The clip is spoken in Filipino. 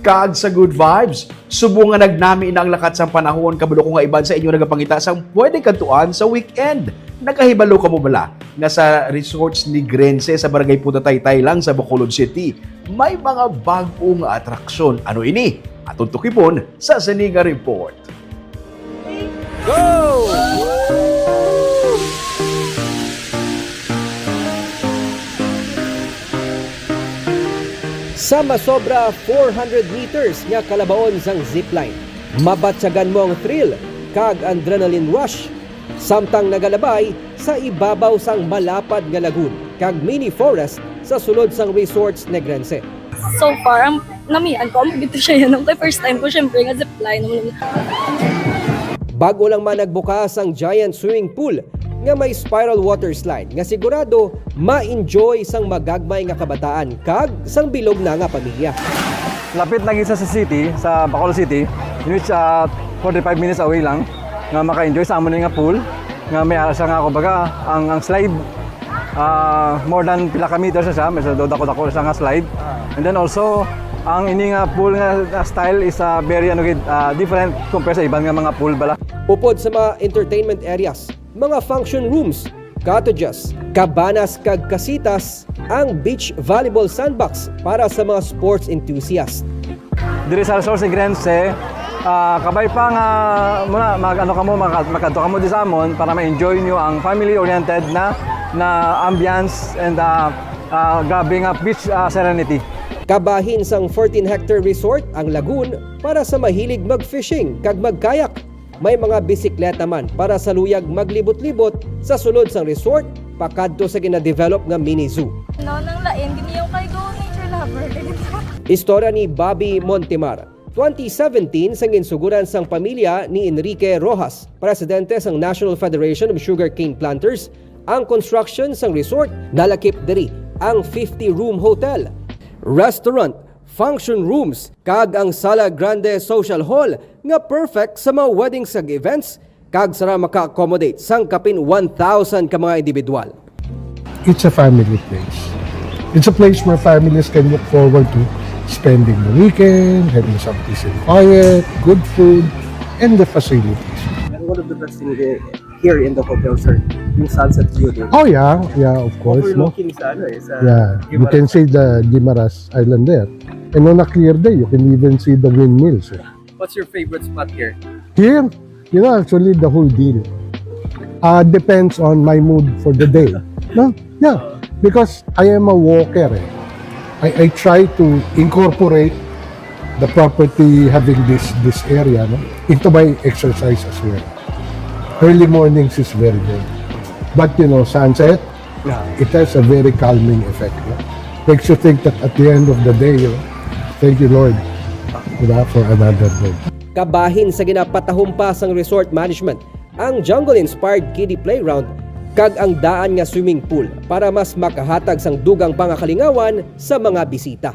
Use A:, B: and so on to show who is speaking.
A: Kag sa good vibes, subo nga nagnami na ang lakat sa panahon kabalo ko nga iban sa inyo nagapangita sang pwede kantuan sa weekend. Nakahibalo ka mo bala nga sa resorts ni Grense sa Barangay Punta Taytay lang sa Bacolod City. May mga bagong atraksyon. Ano ini? Atong sa Saniga Report.
B: Sa masobra 400 meters nga kalabaon sang zipline. Mabatsagan mo ang thrill kag adrenaline rush. Samtang nagalabay sa ibabaw sang malapad nga lagoon kag mini forest sa sulod sang resorts Negrense.
C: So far, ang namian ko, ang bito siya yan. Ang first time ko, syempre, nga zipline.
B: Bago lang man nagbukas ang giant swimming pool nga may spiral water slide nga sigurado ma-enjoy sang magagmay nga kabataan kag sang bilog na nga pamilya.
D: Lapit lang isa sa city, sa Bacolod City, in which uh, 45 minutes away lang, nga maka-enjoy sa amon nga pool, nga may asa nga kumbaga ang ang slide uh, more than pila ka meters siya, may sa dako dako siya nga slide. And then also ang ini nga pool nga uh, style is uh, very ano uh, different compared sa ibang nga mga pool bala.
B: Upod sa mga entertainment areas, mga function rooms, cottages, cabanas kag kasitas, ang beach volleyball sandbox para sa mga sports enthusiasts.
D: Diri sa Resort Grense, uh, kabay pa nga muna mag ano ka mo mag, makadto ka mo di sa amon para ma-enjoy niyo ang family oriented na na ambience and uh, uh, grabe nga beach uh, serenity.
B: Kabahin sang 14 hectare resort ang lagoon para sa mahilig mag-fishing kag mag-kayak. May mga bisikleta man para sa luyag maglibot-libot sa sulod sang resort pakadto sa gina-develop nga mini zoo.
C: no, nang lain, gini yung kay go nature lover.
B: Istorya ni Bobby Montemar. 2017 sang insuguran sang pamilya ni Enrique Rojas, presidente sang National Federation of Sugarcane Planters, ang construction sang resort nalakip diri ang 50-room hotel, restaurant, function rooms, kag ang Sala Grande Social Hall nga perfect sa mga weddings kag events kag sara maka-accommodate sang kapin 1,000 ka mga individual.
E: it's a family place. It's a place where families can look forward to spending the weekend, having some peace and quiet, good food, and the facilities.
F: And one of the best things here, here in the hotel, sir, yung sunset view doon.
E: Oh yeah, yeah, of course, no?
F: Overlooking sa ano eh, sa
E: Yeah, you can see the Guimaras Island there. And on a clear day, you can even see the windmills. eh.
F: What's your favorite spot here?
E: Here, you know, actually the whole deal uh, depends on my mood for the day. No? Yeah, because I am a walker. Eh. I, I try to incorporate the property having this this area no, into my exercise as well. Early mornings is very good. But you know, sunset, it has a very calming effect. no? Makes you think that at the end of the day, you know, thank you Lord know, for another
B: kabahin sa ginapatahumpasang resort management ang jungle-inspired kiddie playground kag ang daan nga swimming pool para mas makahatag sang dugang pangakalingawan sa mga bisita.